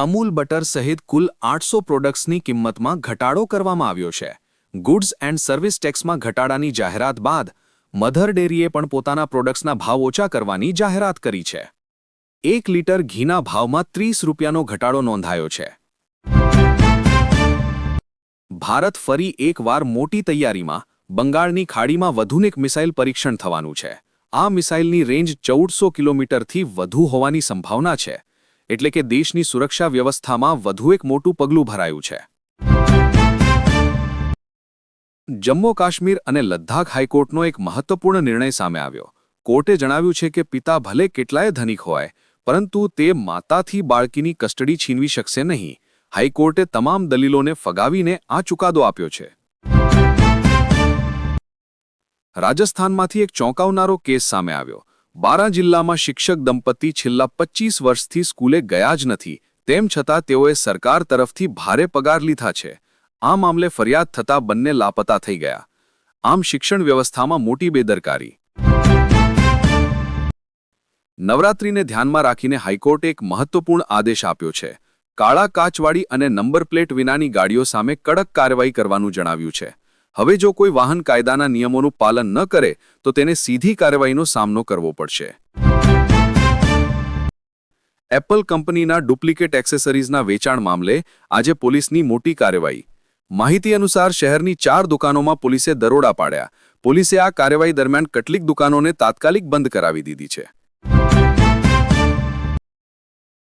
Amul butter સહિત કુલ આઠસો પ્રોડક્ટ્સની કિંમતમાં ઘટાડો કરવામાં આવ્યો છે. ગુડ્સ એન્ડ સર્વિસ ટેક્સમાં ઘટાડાની જાહેરાત બાદ, મધર ડેરીએ પણ પોતાના પ્રોડક્ટ્સના ભાવ ઓછા કરવાની જાહેરાત કરી છે. એક લીટર ઘીના ભાવમાં ત્રીસ રૂપિયાનો ઘટાડો નોંધાયો છે. ભારત ફરી એકવાર મોટી તૈયારીમાં, બંગાળની ખાડીમાં વધુને એક મિસાઇલ પરીક્ષણ થવાનું છે. આ મિસાઇલની રેન્જ ચૌદસો કિલોમીટરથી વધુ હોવાની સંભાવના છે. એટલે કે દેશની સુરક્ષા વ્યવસ્થામાં વધુ એક મોટું પગલું ભરાયું છે. જમ્મુ કાશ્મીર અને લદ્દાખ હાઈકોર્ટનો એક મહત્વપૂર્ણ નિર્ણય સામે આવ્યો. કોર્ટે જણાવ્યું છે કે પિતા ભલે કેટલાય ધનિક હોય, પરંતુ તે માતાથી બાળકીની કસ્ટડી છીનવી શકશે નહીં. હાઈકોર્ટે તમામ દલીલોને ફગાવીને આ ચુકાદો આપ્યો છે. રાજસ્થાનમાંથી એક ચોંકાવનારો કેસ સામે આવ્યો. બારા જિલ્લામાં શિક્ષક દંપતી છેલ્લા પચીસ વર્ષથી સ્કૂલે ગયા જ નથી. તેમ છતાં તેઓએ સરકાર તરફથી ભારે પગાર લીધા છે. આ મામલે ફરિયાદ થતાં બંને લાપતા થઈ ગયા. આમ શિક્ષણ વ્યવસ્થામાં મોટી બેદરકારી. નવરાત્રીને ધ્યાનમાં રાખીને હાઈકોર્ટે એક મહત્વપૂર્ણ આદેશ આપ્યો છે. કાળા કાચવાળી અને નંબર પ્લેટ વિનાની ગાડીઓ સામે કડક કાર્યવાહી કરવાનું જણાવ્યું છે. હવે જો કોઈ વાહન કાયદાના નિયમોનું પાલન ન કરે, તો તેને સીધી કાર્યવાહીનો સામનો કરવો પડશે. એપલ કંપનીના ડુપ્લિકેટ એક્સેસરીઝના વેચાણ મામલે આજે પોલીસની મોટી કાર્યવાહી. માહિતી અનુસાર શહેરની ચાર દુકાનોમાં પોલીસે દરોડા પાડ્યા. પોલીસે આ કાર્યવાહી દરમિયાન કેટલીક દુકાનોને તાત્કાલિક બંધ કરાવી દીધી છે.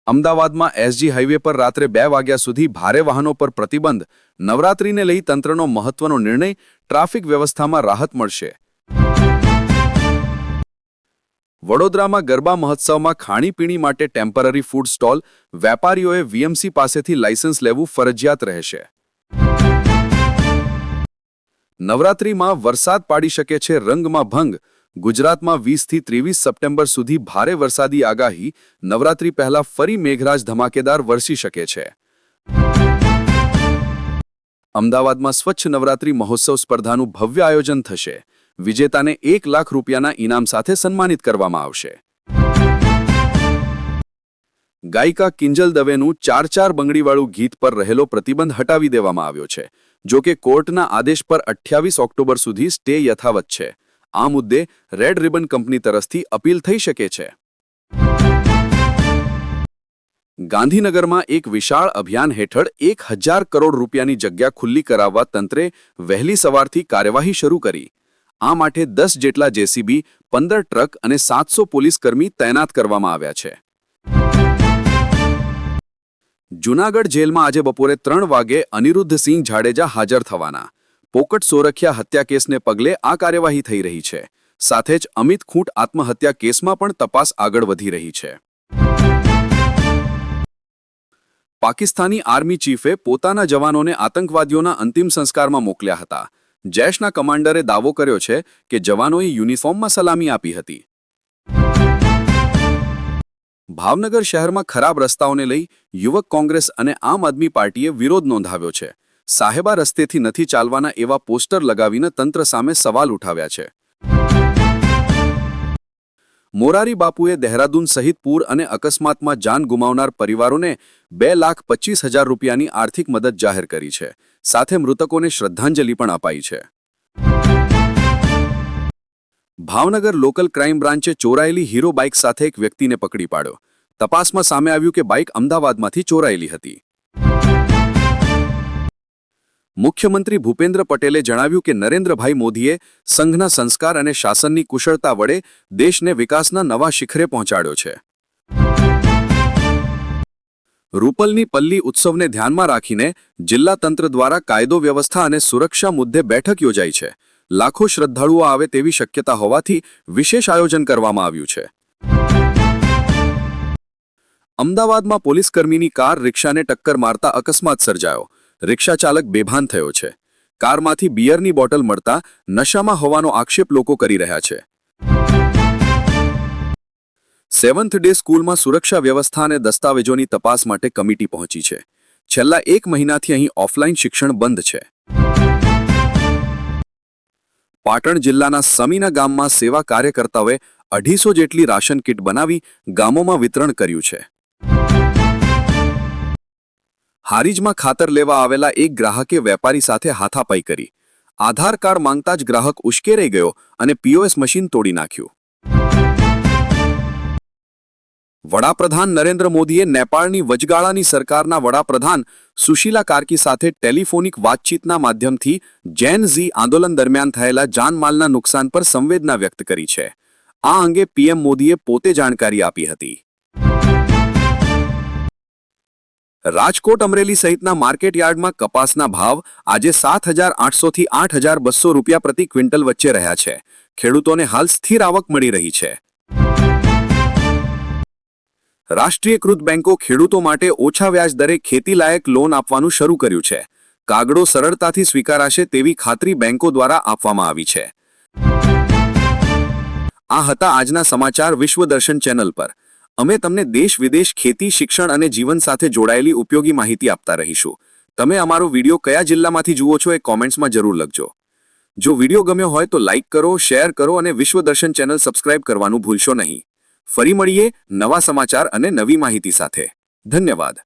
અમદાવાદમાં એસજી હાઈવે પર રાત્રે બે વાગ્યા સુધી ભારે વાહનો પર પ્રતિબંધ. નવરાત્રીને લઈ તંત્રનો મહત્વનો નિર્ણય, ટ્રાફિક વ્યવસ્થામાં રાહત મળશે. વડોદરામાં ગરબા મહોત્સવમાં ખાણીપીણી માટે ટેમ્પરરી ફૂડ સ્ટોલ વેપારીઓએ વીએમસી પાસેથી લાયસન્સ લેવું ફરજિયાત રહેશે. નવરાત્રીમાં વરસાદ પાડી શકે છે રંગમાં ભંગ. ગુજરાતમાં વીસથી ત્રેવીસ સપ્ટેમ્બર સુધી ભારે વરસાદી આગાહી, નવરાત્રી પહેલા ફરી મેઘરાજ ધમાકેદાર વરસી શકે છે. અમદાવાદમાં સ્વચ્છ નવરાત્રી મહોત્સવ સ્પર્ધાનું ભવ્ય આયોજન થશે. વિજેતાને એક લાખ રૂપિયાના ઇનામ સાથે સન્માનિત કરવામાં આવશે. ગાયિકા કિંજલ દવેનું ચાર ચાર બંગડીવાળું ગીત પર રહેલો પ્રતિબંધ હટાવી દેવામાં આવ્યો છે જો કે કોર્ટના આદેશ પર અઠ્યાવીસ ઓક્ટોબર સુધી સ્ટે યથાવત છે. આ મુદ્દે રેડ રિબન કંપની તરફથી અપીલ થઈ શકે છે. ગાંધીનગરમાં એક વિશાળ અભિયાન હેઠળ એક હજાર કરોડ રૂપિયાની જગ્યા ખુલ્લી કરાવવા તંત્રે વહેલી સવારથી કાર્યવાહી શરૂ કરી. આ માટે દસ જેટલા જેસીબી, પંદર ટ્રક અને સાતસો પોલીસકર્મી તૈનાત કરવામાં આવ્યા છે. જૂનાગઢ જેલમાં આજે બપોરે ત્રણ વાગે અનિરુદ્ધસિંહ જાડેજા હાજર થવાના. પોકટ સોરખિયા હત્યા કેસને પગલે આ કાર્યવાહી થઈ રહી છે. સાથે જ અમિત ખૂંટ આત્મહત્યા કેસમાં પણ તપાસ આગળ વધી રહી છે. પાકિસ્તાની આર્મી ચીફે પોતાના જવાનોને આતંકવાદીઓના અંતિમ સંસ્કારમાં મોકલ્યા હતા. જૈશના કમાન્ડરે દાવો કર્યો છે કે જવાનોએ યુનિફોર્મમાં સલામી આપી હતી. ભાવનગર શહેરમાં ખરાબ રસ્તાઓને લઈ યુવક કોંગ્રેસ અને આમ આદમી પાર્ટીએ વિરોધ નોંધાવ્યો છે. સાહેબા રસ્તેથી નથી ચાલવાના એવા પોસ્ટર લગાવીને તંત્ર સામે સવાલ ઉઠાવ્યા છે. મોરારી બાપુએ દહેરાદૂન સહિત પૂર અને અકસ્માતમાં જાન ગુમાવનાર પરિવારોને બે લાખ પચીસ હજાર રૂપિયાની આર્થિક મદદ જાહેર કરી છે. સાથે મૃતકોને શ્રદ્ધાંજલિ પણ અપાઈ છે. ભાવનગર લોકલ ક્રાઇમ બ્રાન્ચે ચોરાયેલી હીરો બાઇક સાથે એક વ્યક્તિને પકડી પાડ્યો. તપાસમાં સામે આવ્યું કે બાઇક અમદાવાદમાંથી ચોરાયેલી હતી. મુખ્યમંત્રી ભૂપેન્દ્ર પટેલે જણાવ્યું કે નરેન્દ્રભાઈ મોદીએ સંઘના સંસ્કાર અને શાસનની કુશળતા વડે દેશને વિકાસના નવા શિખરે પહોંચાડ્યો છે. રૂપલની પલ્લી ઉત્સવને ધ્યાનમાં રાખીને જિલ્લા તંત્ર દ્વારા કાયદો વ્યવસ્થા અને સુરક્ષા મુદ્દે બેઠક યોજાઈ છે. લાખો શ્રદ્ધાળુઓ આવે તેવી શક્યતા હોવાથી વિશેષ આયોજન કરવામાં આવ્યું છે. અમદાવાદમાં પોલીસકર્મીની કાર રિક્ષાને ટક્કર મારતા અકસ્માત સર્જાયો. રિક્ષાચાલક બેભાન થયો છે. કારમાંથી બિયરની બોટલ મળતા નશામાં હોવાનો આક્ષેપ લોકો કરી રહ્યા છે. સેવન્થ ડે સ્કૂલમાં સુરક્ષા વ્યવસ્થા અને દસ્તાવેજોની તપાસ માટે કમિટી પહોંચી છે. છેલ્લા એક મહિનાથી અહીં ઓફલાઈન શિક્ષણ બંધ છે. પાટણ જિલ્લાના સમીના ગામમાં સેવા કાર્યકર્તાઓએ અઢીસો જેટલી રાશન કીટ બનાવી ગામોમાં વિતરણ કર્યું છે. હારીજમાં ખાતર લેવા આવેલા એક ગ્રાહકે વેપારી સાથે હાથાપાઈ કરી. આધાર કાર્ડ માંગતા જ ગ્રાહક ઉશ્કેરાઈ ગયો અને પીઓએસ મશીન તોડી નાખ્યું. વડાપ્રધાન નરેન્દ્ર મોદીએ નેપાળની વચગાળાની સરકારના વડાપ્રધાન સુશીલા કાર્કી સાથે ટેલિફોનિક વાતચીતના માધ્યમથી જેન ઝી આંદોલન દરમિયાન થયેલા જાનમાલના નુકસાન પર સંવેદના વ્યક્ત કરી છે. આ અંગે પીએમ મોદીએ પોતે જાણકારી આપી હતી. રાજકોટ અમરેલી સહિતના માર્કેટ યાર્ડમાં કપાસના ભાવ આજે સાત હજાર આઠસોથી આઠ હજાર બસો રૂપિયા પ્રતિ ક્વિન્ટલ વચ્ચે રહ્યા છે. ખેડૂતોને હાલ સ્થિર આવક મળી રહી છે. રાષ્ટ્રીયકૃત બેન્કો ખેડૂતો માટે ઓછા વ્યાજ દરે ખેતીલાયક લોન આપવાનું શરૂ કર્યું છે. કાગડો સરળતાથી સ્વીકારાશે તેવી ખાતરી બેન્કો દ્વારા આપવામાં આવી છે. આ હતા આજના સમાચાર વિશ્વદર્શન ચેનલ પર. અમે તમને દેશ વિદેશ ખેતી, શિક્ષણ અને જીવન સાથે જોડાયેલી ઉપયોગી માહિતી આપતા રહીશું. તમે અમારો વીડિયો કયા જિલ્લામાંથી જુઓ છો એ કોમેન્ટ્સમાં જરૂર લખજો. જો વીડિયો ગમ્યો હોય તો લાઇક કરો, શેર કરો અને વિશ્વદર્શન ચેનલ સબસ્ક્રાઇબ કરવાનું ભૂલશો નહીં. ફરી મળીએ નવા સમાચાર અને નવી માહિતી સાથે. ધન્યવાદ.